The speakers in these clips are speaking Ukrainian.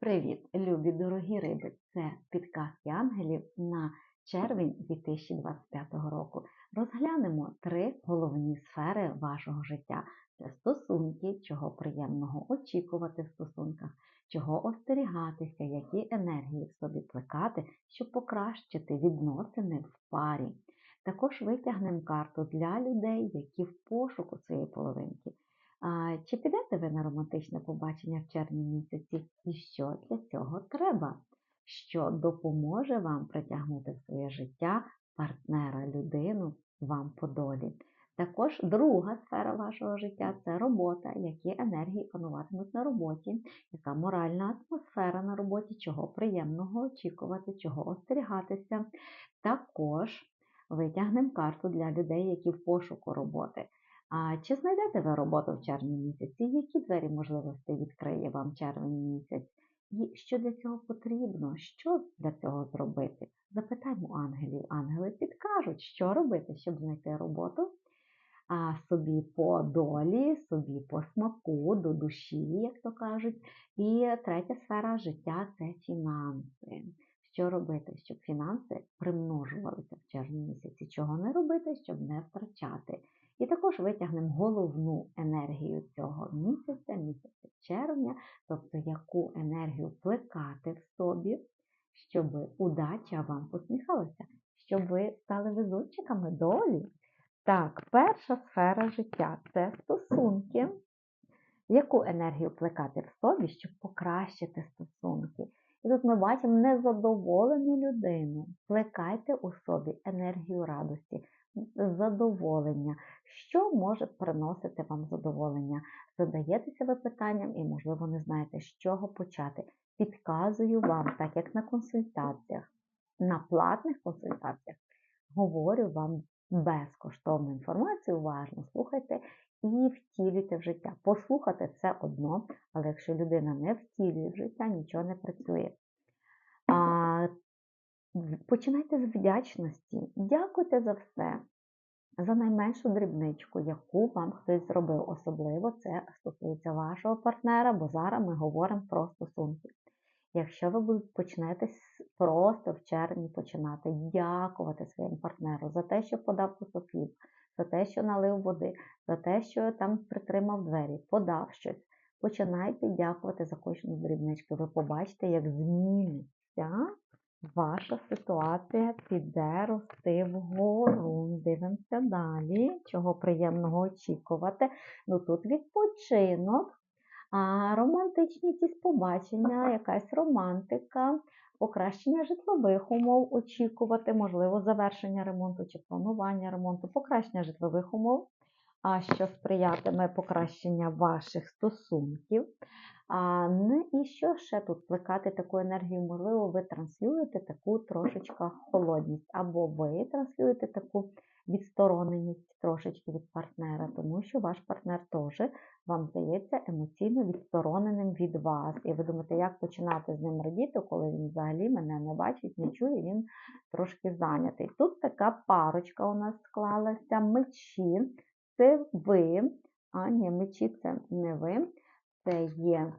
Привіт, любі дорогі риби! Це підказки ангелів на червень 2025 року. Розглянемо три головні сфери вашого життя: це стосунки, чого приємного очікувати в стосунках, чого остерігатися, які енергії в собі плекати, щоб покращити відносини в парі. Також витягнемо карту для людей, які в пошуку своєї половинки. Чи підете ви на романтичне побачення в червні місяці? І що для цього треба? Що допоможе вам притягнути в своє життя партнера, людину вам по долі? Також друга сфера вашого життя це робота, які енергії пануватимуть на роботі, яка моральна атмосфера на роботі, чого приємного очікувати, чого остерігатися. Також витягнемо карту для людей, які в пошуку роботи. А чи знайдете ви роботу в червні місяці? Які двері можливостей відкриє вам червень місяць? І що для цього потрібно? Що для цього зробити? Запитаймо ангелів. Ангели підкажуть, що робити, щоб знайти роботу а собі по долі, собі по смаку, до душі, як то кажуть. І третя сфера життя це фінанси. Що робити, щоб фінанси примножувалися в червні місяці? Чого не робити, щоб не втрачати? І також витягнемо головну енергію цього місяця, місяця червня, тобто яку енергію плекати в собі, щоб удача вам посміхалася, щоб ви стали везунчиками долі. Так, перша сфера життя це стосунки. Яку енергію плекати в собі, щоб покращити стосунки? І тут ми бачимо незадоволену людину. Плекайте у собі енергію радості, задоволення. Що може приносити вам задоволення? Задаєтеся ви питанням і, можливо, не знаєте, з чого почати. Підказую вам, так як на консультаціях, на платних консультаціях, говорю вам безкоштовну інформацію, уважно слухайте і втілюйте в життя. Послухати це одно, але якщо людина не втілює в життя, нічого не працює. Починайте з вдячності. Дякуйте за все, за найменшу дрібничку, яку вам хтось зробив. Особливо це стосується вашого партнера, бо зараз ми говоримо про стосунки. Якщо ви почнете просто в червні починати дякувати своєму партнеру за те, що подав кусок хліб, за те, що налив води, за те, що там притримав двері, подав щось, починайте дякувати за кожну дрібничку. Ви побачите, як зміниться ваша ситуація, піде рости вгору. Дивимося далі, чого приємного очікувати. Ну тут відпочинок. А романтичні якісь побачення, якась романтика, покращення житлових умов очікувати, можливо, завершення ремонту чи планування ремонту, покращення житлових умов, а що сприятиме покращення ваших стосунків. А, ну І що ще тут плекати таку енергію? Можливо, ви транслюєте таку трошечка холодність, або ви транслюєте таку відстороненість трошечки від партнера, тому що ваш партнер теж вам здається емоційно відстороненим від вас. І ви думаєте, як починати з ним радіти, коли він взагалі мене не бачить, не чує, він трошки зайнятий. Тут така парочка у нас склалася, мечі, це ви, а ні, мечі це не ви, це є.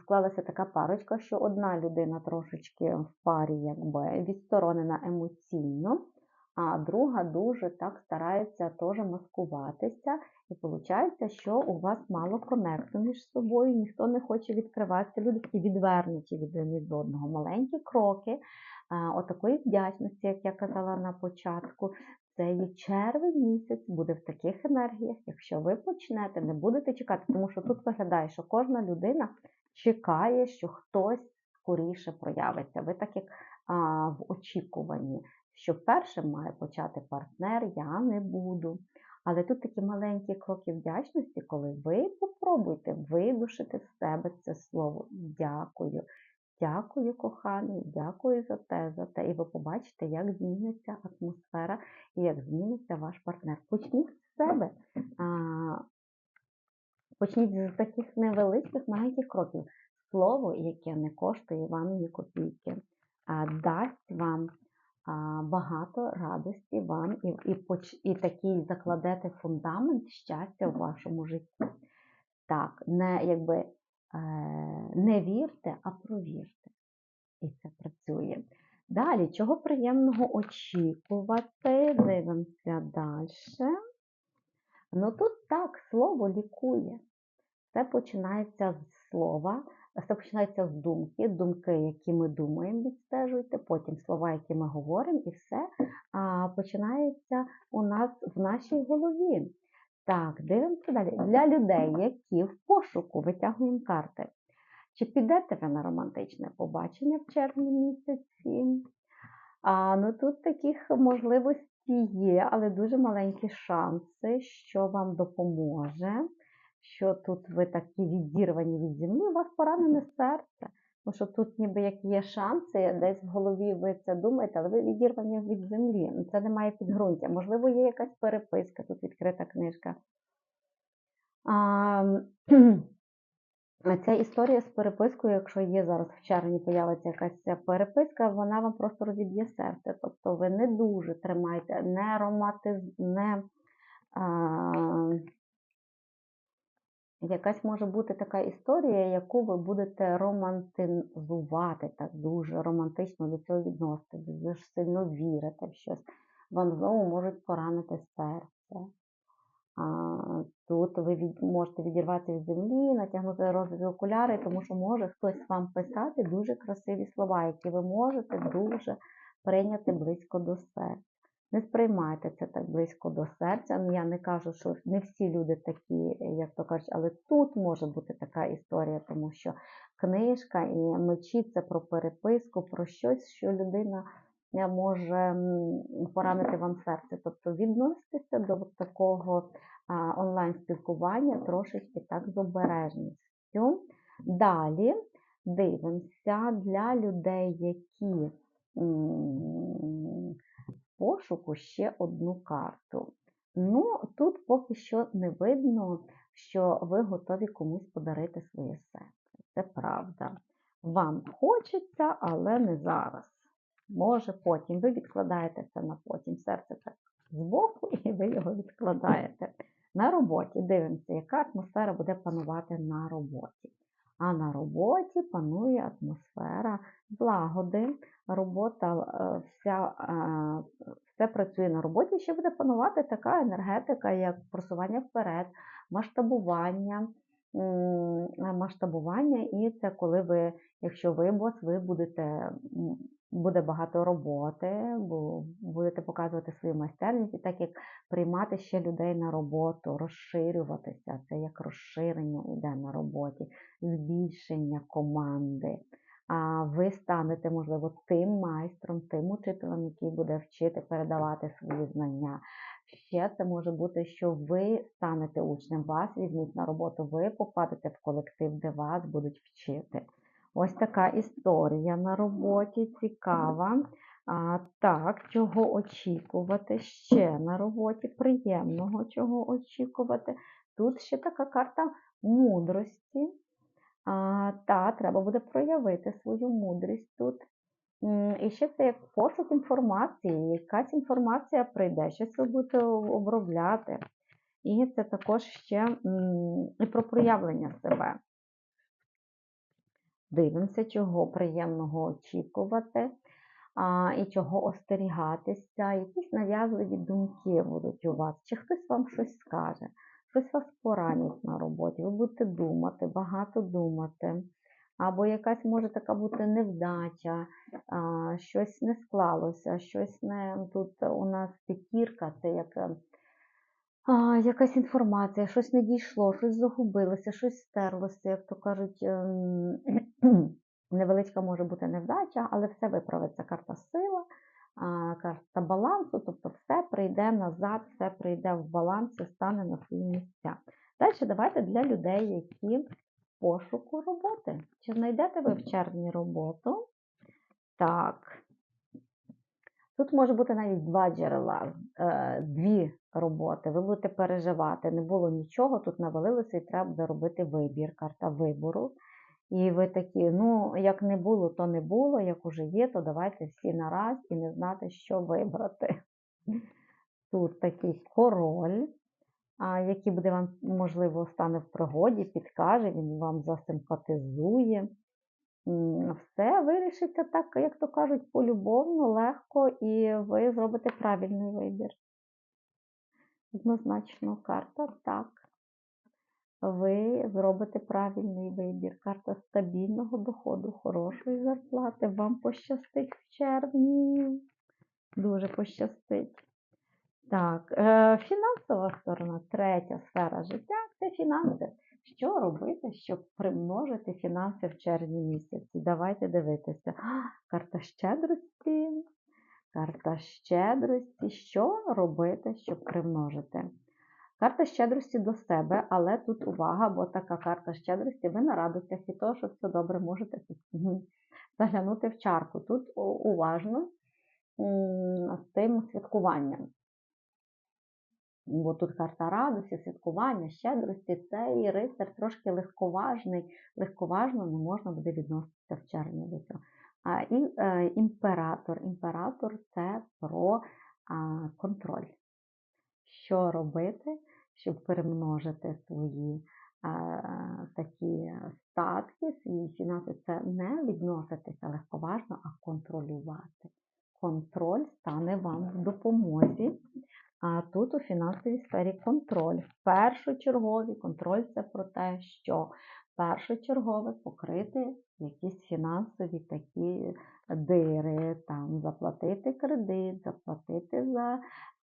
Склалася така парочка, що одна людина трошечки в парі якби відсторонена емоційно, а друга дуже так старається теж маскуватися. І виходить, що у вас мало конекту між собою, ніхто не хоче відкриватися, люди такі відвернуті від один від одного. Маленькі кроки, отакої вдячності, як я казала на початку, це червень місяць, буде в таких енергіях, якщо ви почнете, не будете чекати, тому що тут виглядає, що кожна людина чекає, що хтось скоріше проявиться. Ви так як а, в очікуванні що першим має почати партнер, я не буду. Але тут такі маленькі кроки вдячності, коли ви попробуйте видушити в себе це слово дякую. Дякую, коханий, дякую за те, за те. І ви побачите, як зміниться атмосфера і як зміниться ваш партнер. Почніть з себе. Почніть з таких невеличких маленьких кроків. Слово, яке не коштує вам ні копійки, дасть вам багато радості вам і і, і такий закладете фундамент щастя в вашому житті. Так, не якби не вірте, а провірте. І це працює. Далі, чого приємного очікувати? Дивимося далі. Ну тут так, слово лікує. Це починається з слова, це починається з думки, думки, які ми думаємо, відстежуйте, потім слова, які ми говоримо, і все а, починається у нас в нашій голові. Так, дивимося далі. Для людей, які в пошуку витягуємо карти. Чи підете ви на романтичне побачення в червні місяці? А, ну тут таких можливостей є, але дуже маленькі шанси, що вам допоможе, що тут ви такі відірвані від землі, у вас поранене серце. Тому що тут ніби як є шанси, десь в голові ви це думаєте, але ви відірвані від землі. Ну, Це немає підґрунтя. Можливо, є якась переписка, тут відкрита книжка. А, Ця історія з перепискою, якщо є зараз в червні появиться якась переписка, вона вам просто розіб'є серце. Тобто ви не дуже тримаєте, не романтиз, не якась може бути така історія, яку ви будете романтизувати, так дуже романтично до цього відноситись, дуже сильно вірите в щось. Вам знову можуть поранити серце. Тут ви можете відірватися від землі, натягнути розові окуляри, тому що може хтось вам писати дуже красиві слова, які ви можете дуже прийняти близько до серця. Не сприймайте це так близько до серця. Ну, Я не кажу, що не всі люди такі, як то кажуть, але тут може бути така історія, тому що книжка і мечі це про переписку, про щось, що людина е, може поранити вам серце. Тобто відноситися до такого онлайн-спілкування трошечки так з обережністю. Далі дивимося для людей, які пошуку ще одну карту. Ну, тут поки що не видно, що ви готові комусь подарити своє серце. Це правда. Вам хочеться, але не зараз. Може, потім. Ви відкладаєте це на потім. Серце так збоку, і ви його відкладаєте. На роботі дивимося, яка атмосфера буде панувати на роботі. А на роботі панує атмосфера злагоди, робота е, вся, е, все працює на роботі. Ще буде панувати така енергетика, як просування вперед, масштабування. Масштабування, і це коли ви, якщо ви бос, ви будете буде багато роботи, бо будете показувати свою майстерність, і так як приймати ще людей на роботу, розширюватися, це як розширення йде на роботі, збільшення команди. Ви станете, можливо, тим майстром, тим учителем, який буде вчити передавати свої знання. Ще це може бути, що ви станете учнем, вас візьмуть на роботу, ви попадете в колектив, де вас будуть вчити. Ось така історія на роботі, цікава. А, Так, чого очікувати ще на роботі, приємного чого очікувати. Тут ще така карта мудрості. А, Та, треба буде проявити свою мудрість тут. І ще це як пошук інформації. Якась інформація прийде, щось ви будете обробляти. І це також ще і про проявлення себе. Дивимося, чого приємного очікувати а, і чого остерігатися. Якісь нав'язливі думки будуть у вас, чи хтось вам щось скаже, щось вас поранить на роботі. Ви будете думати, багато думати. Або якась може така бути невдача, щось не склалося, щось не тут у нас п'ятірка, це як якась інформація, щось не дійшло, щось загубилося, щось стерлося, як то кажуть, ем, невеличка може бути невдача, але все виправиться. Карта сила, карта балансу, тобто все прийде назад, все прийде в баланс і стане на свої місця. Далі давайте для людей, які в пошуку роботи. Чи знайдете ви в червні роботу? Так. Тут може бути навіть два джерела, е, дві роботи. Ви будете переживати, не було нічого, тут навалилося і треба буде робити вибір, карта вибору. І ви такі, ну, як не було, то не було, як уже є, то давайте всі нараз і не знати, що вибрати. Тут такий король. який буде вам, можливо, стане в пригоді, підкаже, він вам засимпатизує. Все вирішиться так, як то кажуть, полюбовно, легко, і ви зробите правильний вибір. Однозначно, карта так. Ви зробите правильний вибір. Карта стабільного доходу, хорошої зарплати. Вам пощастить в червні. Дуже пощастить. Так, е, фінансова сторона, третя сфера життя це фінанси. Що робити, щоб примножити фінанси в червні місяці? Давайте дивитися. Карта щедрості. Карта щедрості. Що робити, щоб примножити? Карта щедрості до себе, але тут увага, бо така карта щедрості, ви на радостях від того, що все добре можете заглянути в чарку. Тут уважно з тим святкуванням. Бо тут карта радості, святкування, щедрості, цей рицар трошки легковажний, легковажно не можна буде відноситися в червні до цього. А і, е, імператор. Імператор це про а, контроль. Що робити, щоб перемножити свої а, такі статки, свої фінанси, це не відноситися легковажно, а контролювати. Контроль стане вам в допомозі. А тут у фінансовій сфері контроль. Першочерговий контроль це про те, що першочергове покрити якісь фінансові такі дири, там заплатити кредит, заплатити за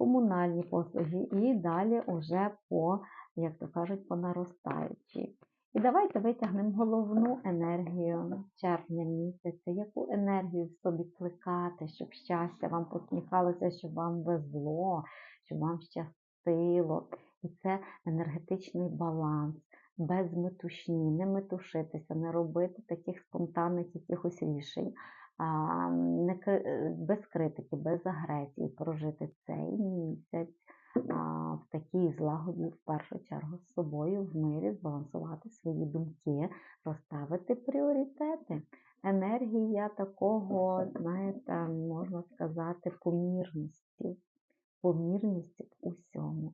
комунальні послуги і далі уже по, як то кажуть, по наростаючій. І давайте витягнемо головну енергію червня місяця, яку енергію в собі плекати, щоб щастя вам посміхалося, щоб вам везло, щоб вам щастило. І це енергетичний баланс, без метушні, не метушитися, не робити таких спонтанних якихось рішень, без критики, без агресії, прожити цей місяць в такій злагоді, в першу чергу, з собою, в мирі, збалансувати свої думки, розставити пріоритети. Енергія такого, знаєте, можна сказати, помірності помірність в усьому.